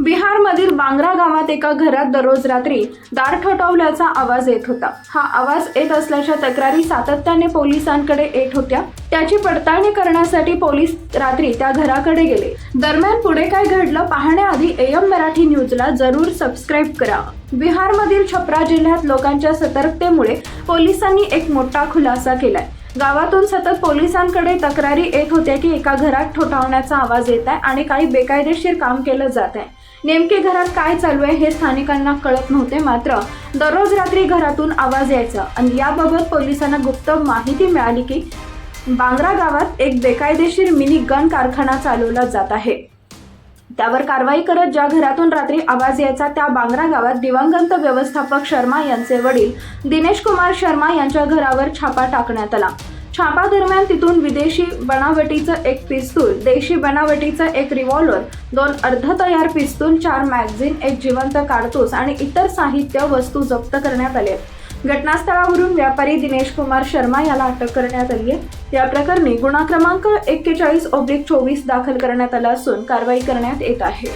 बिहारमधील बांग्रा गावात एका घरात दररोज रात्री दार ठोठावल्याचा आवाज येत होता. हा आवाज येत असल्याच्या तक्रारी सातत्याने पोलिसांकडे येत होत्या. त्याची पडताळणी करण्यासाठी पोलीस रात्री त्या घराकडे गेले. दरम्यान पुढे काय घडलं पाहण्याआधी एम मराठी न्यूजला जरूर सबस्क्राईब करा. बिहारमधील छपरा जिल्ह्यात लोकांच्या सतर्कतेमुळे पोलिसांनी एक मोठा खुलासा केलाय. गावातून सतत पोलिसांकडे तक्रारी येत होत्या की एका घरात ठोठावण्याचा आवाज येत आहे आणि काही बेकायदेशीर काम केलं जात आहे. नेमके घरात काय चालू आहे हे स्थानिकांना कळत नव्हते मात्र दररोज रात्री घरातून आवाज यायचा. आणि याबाबत पोलिसांना गुप्त माहिती मिळाली की बांगरा गावात एक बेकायदेशीर मिनी गन कारखाना चालवला जात आहे. त्यावर कारवाई करत ज्या घरातून रात्री आवाज यायचा त्या बांगरा गावात दिवंगत व्यवस्थापक शर्मा यांचे वडील दिनेश कुमार शर्मा यांच्या घरावर छापा टाकण्यात आला. छापादरम्यान तिथून विदेशी बनावटीचं एक पिस्तूल देशी बनावटीचं एक रिव्हॉल्वर दोन अर्धतयार पिस्तूल चार मॅगझिन एक जिवंत काडतूस आणि इतर साहित्य वस्तू जप्त करण्यात आले घटनास्थळावरून व्यापारी दिनेश कुमार शर्मा याला अटक करण्यात आली आहे. या प्रकरणी गुन्हा क्रमांक एक्केचाळीस ओब्लिक चोवीस दाखल करण्यात आला असून कारवाई करण्यात येत आहे.